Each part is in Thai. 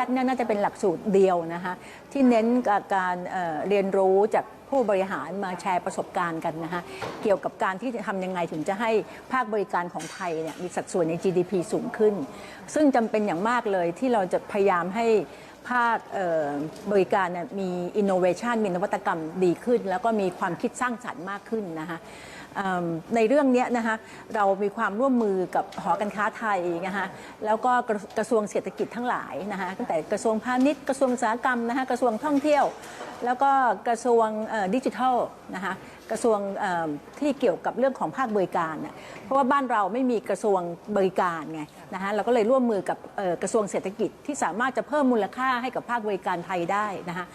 CAT เนี่ยน่าจะเป็นหลักสูตรเดียวนะคะที่เน้นกับการเเรียนรู้จากผู้บริหารมาแชร์ประสบการณ์กันนะคะเกี่ยวกับการที่จะทำยังไงถึงจะให้ภาคบริการของไทยเนี่ยมีสัดส่วนใน GDP สูงขึ้น ซึ่งจำเป็นอย่างมากเลยที่เราจะพยายามให้ ภาคบริการมี innovation มีนวัตกรรมดีขึ้น แล้วก็มีความคิดสร้างสรรค์มากขึ้นนะคะในเรื่องนี้นะคะเรามีความร่วมมือกับหอการค้าไทยนะคะแล้วก็กระทรวงเศรษฐกิจทั้งหลายนะคะตั้งแต่กระทรวงพาณิชย์กระทรวงอุตสาหกรรมนะคะกระทรวงท่องเที่ยว แล้วก็กระทรวงดิจิทัลนะคะกระทรวงที่เกี่ยวกับเรื่องของภาคบริการ เพราะว่าบ้านเราไม่มีกระทรวงบริการไงนะคะเราก็เลยร่วมมือกับกระทรวงเศรษฐกิจที่สามารถจะเพิ่มมูลค่าให้กับภาคบริการไทยได้นะคะ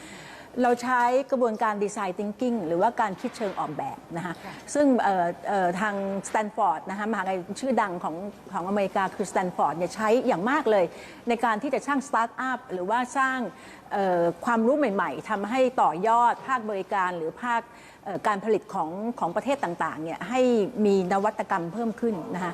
เราใช้กระบวนการดีไซน์ทิงกิ้งหรือว่าการคิดเชิงออกแบบนะคะซึ่งเอ่อเอ่อทางสแตนฟอร์ดนะคะมหาลัยชื่อดังของของอเมริกาคือสแตนฟอร์ดเนี่ยใช้อย่างมากเลย ในการที่จะสร้างสตาร์ทอัพหรือว่าสร้างเอ่อความรู้ใหม่ๆทำให้ต่อยอดภาคบริการหรือภาคเอ่อการผลิตของของประเทศต่างๆเนี่ยให้มีนวัตกรรมเพิ่มขึ้นนะคะ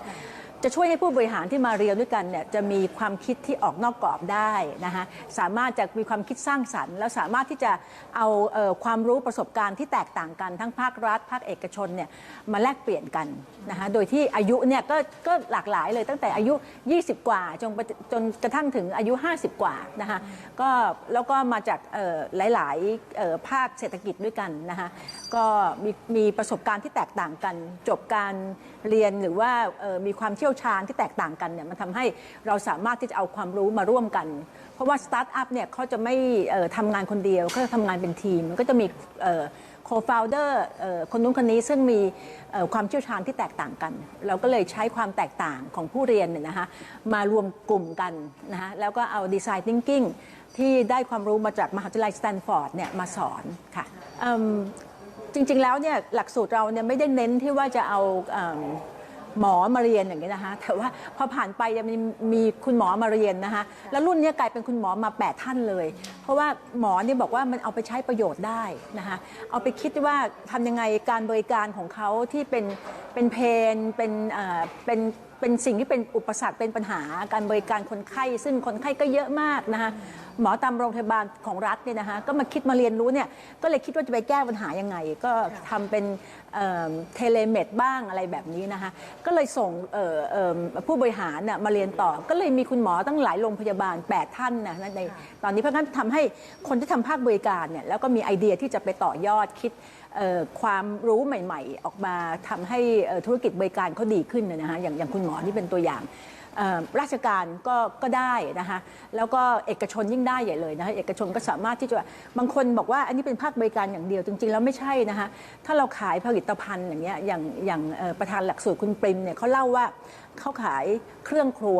จะช่วยให้ผู้บริหารที่มาเรียนด้วยกันเนี่ยจะมีความคิดที่ออกนอกกรอบได้นะคะสามารถจะมีความคิดสร้างสรรค์ แล้วสามารถที่จะเอาเออความรู้ประสบการณ์ที่แตกต่างกันทั้งภาครัฐ ภาคเอกชนเนี่ยมาแลกเปลี่ยนกันนะคะโดยที่อายุเนี่ยก็ก็หลากหลายเลยตั้งแต่อายุ 20 กว่าจนจนกระทั่งถึงอายุ 50 กว่านะคะก็แล้วก็มาจากหลายๆภาคเศรษฐกิจด้วยกันนะคะก็มีมีประสบการณ์ที่แตกต่างกันจบการเรียนหรือว่ามีความเชี่ยวชาญที่แตกต่างกันเนี่ยมันทำให้เราสามารถที่จะเอาความรู้มาร่วมกัน เพราะว่าสตาร์ทอัพเนี่ยเขาจะไม่เอ่อทำงานคนเดียวเขาจะทำงานเป็นทีมมันก็จะมีโคฟาวเดอร์คนนู้นคนนี้ซึ่งมีเอ่อความเชี่ยวชาญที่แตกต่างกัน เราก็เลยใช้ความแตกต่างของผู้เรียนเนี่ยนะคะมารวมกลุ่มกันนะคะแล้วก็เอาดีไซน์ thinking ที่ได้ความรู้มาจากมหาวิทยาลัยสแตนฟอร์ดเนี่ยมาสอนค่ะจริงๆแล้วเนี่ยหลักสูตรเราเนี่ยไม่ได้เน้นที่ว่าจะเอา หมอมาเรียนอย่างนี้ยนะคะแต่ว่าพอผ่านไปจะมีมีคุณหมอมาเรียนนะคะแล้วรุ่นเนี้ยกลายเป็นคุณหมอมา 8 ท่านเลย เพราะว่าหมอเนี่ยบอกว่ามันเอาไปใช้ประโยชน์ได้นะคะเอาไปคิดว่าทำยังไงการบริการของเขาที่เป็น เป็นเพนเป็นเอ่อเป็นเป็นสิ่งที่เป็นอุปสรรคเป็นปัญหาการบริการคนไข้ ซึ่งคนไข้ก็เยอะมากนะคะหมอตามโรงพยาบาลของรัฐเนี่ยนะคะก็มาคิดมาเรียนรู้เนี่ยก็เลยคิดว่าจะไปแก้ปัญหายังไง ก็ทำเป็นเทเลเมดบ้างอะไรแบบนี้นะคะก็เลยส่งเอ่อเอิ่มผู้บริหารน่ะมาเรียนต่อ ก็เลยมีคุณหมอตั้งหลายโรงพยาบาล 8 ท่านนะในตอนนี้เพราะงั้นทำให้คนที่ทำภาคบริการเนี่ยแล้วก็มีไอเดียที่จะไปต่อยอดคิด ความรู้ใหม่ ๆ ออกมาทำให้ธุรกิจบริการเขาดีขึ้นนะนะคะอย่างอย่างคุณหมอที่เป็นตัวอย่างราชการก็ก็ได้นะคะแล้วก็เอกชนยิ่งได้ใหญ่เลยนะคะเอกชนก็สามารถที่จะบางคนบอกว่าอันนี้เป็นภาคบริการอย่างเดียวจริง ๆ แล้วไม่ใช่นะคะถ้าเราขายผลิตภัณฑ์อย่างเงี้ยอย่างอย่างประธานหลักสูตรคุณปริมเนี่ยเขาเล่าว่าเขาขายเครื่องครัว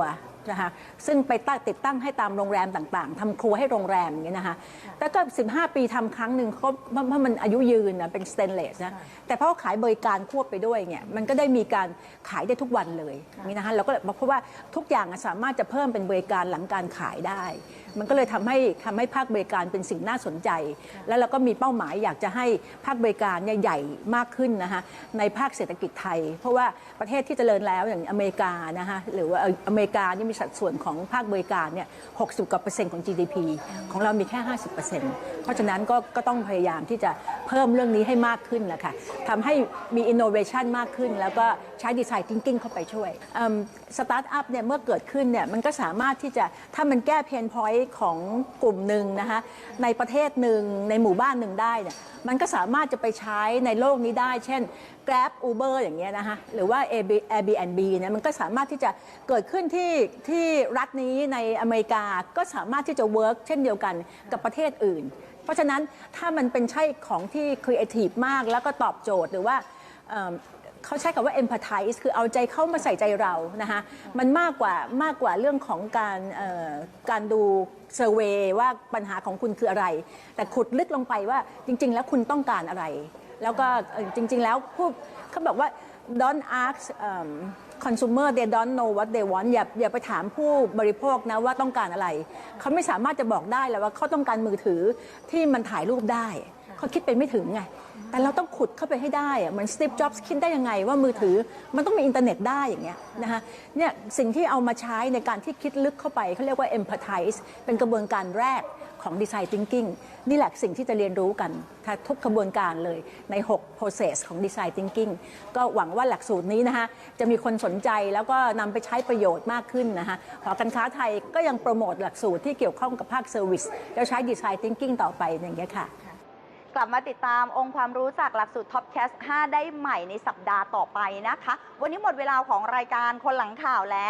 นะคะซึ่งไปตั้งติดตั้งให้ตามโรงแรมต่างๆทำครัวให้โรงแรมอย่างเงี้ยนะคะแต่ก็ 15 ปีทำครั้งหนึ่งเขาเพราะมันอายุยืนนะเป็นสเตนเลสนะแต่เพราะเขาขายบริการควบไปด้วยเนี่ยมันก็ได้มีการขายได้ทุกวันเลยอย่างนี้นะคะเราก็เลยเพราะว่าทุกอย่างอะสามารถจะเพิ่มเป็นบริการหลังการขายได้มันก็เลยทำให้ทำให้ภาคบริการเป็นสิ่งน่าสนใจ แล้วเราก็มีเป้าหมายอยากจะให้ภาคบริการเนี่ยใหญ่มากขึ้นนะคะในภาคเศรษฐกิจไทย เพราะว่าประเทศที่เจริญแล้วอย่างอเมริกานะคะหรือว่าเอ่ออเมริกานี่มีสัดส่วนของภาคบริการเนี่ย60กว่าเปอร์เซ็นต์ของ GDP ของเรามีแค่ 50เปอร์เซ็นต์เพราะฉะนั้นก็ก็ต้องพยายามที่จะ เพิ่มเรื่องนี้ให้มากขึ้นนะคะทำให้มี innovation มากขึ้น แล้วก็ใช้ design thinking เข้าไปช่วยสตาร์ทอัพเนี่ยเมื่อเกิดขึ้นเนี่ยมันก็สามารถที่จะถ้ามันแก้เพนพอยต์ของกลุ่มหนึ่งนะคะในประเทศหนึ่งในหมู่บ้านหนึ่งได้เนี่ยมันก็สามารถจะไปใช้ในโลกนี้ได้ เช่น Grab Uber อย่างเงี้ยนะคะหรือว่า Airbnb เนี่ยมันก็สามารถที่จะเกิดขึ้นที่ที่รัฐนี้ในอเมริกาก็สามารถที่จะ work เช่นเดียวกันกับประเทศอื่น เพราะฉะนั้นถ้ามันเป็นใช่ของที่ creative มาก แล้วก็ตอบโจทย์หรือว่าเอิ่มเขาใช้คำว่า empathize คือเอาใจเข้ามาใส่ใจเรานะคะมันมากกว่ามากกว่าเรื่องของการเอ่อการดูเซอร์เวยว่าปัญหาของคุณคืออะไร แต่ขุดลึกลงไปว่าจริง ๆ แล้วคุณต้องการอะไร แล้วก็เอ่อจริง ๆ แล้วผู้เขาบอกว่า don't ask um, consumer they don't know what they want อย่าอย่าไปถามผู้บริโภคนะว่าต้องการอะไร เขาไม่สามารถจะบอกได้แล้วว่าเขาต้องการมือถือที่มันถ่ายรูปได้ เขาคิดเป็นไม่ถึงไง แต่เราต้องขุดเข้าไปให้ได้อะเหมือนสตีฟจ็อบส์คิดได้ยังไงว่ามือถือมันต้องมีอินเทอร์เน็ตได้อย่างเงี้ยนะคะเนี่ยสิ่งที่เอามาใช้ในการที่คิดลึกเข้าไปเขาเรียกว่า empathize เป็นกระบวนการแรกของ design thinking นี่แหละสิ่งที่จะเรียนรู้กันถ้าทุกกระบวนการเลยใน 6 process ของ design thinking ก็หวังว่าหลักสูตรนี้นะคะจะมีคนสนใจแล้วก็นำไปใช้ประโยชน์มากขึ้นนะคะหอการค้าไทยก็ยังโปรโมทหลักสูตรที่เกี่ยวข้องกับภาคเซอร์วิสแล้วใช้ design thinking ต่อไปอย่างเงี้ยค่ะ กลับมาติดตามองค์ความรู้จากหลักสูตรท็อปแคสต์5ได้ใหม่ในสัปดาห์ต่อไปนะคะ วันนี้หมดเวลาของรายการคนหลังข่าวแล้ว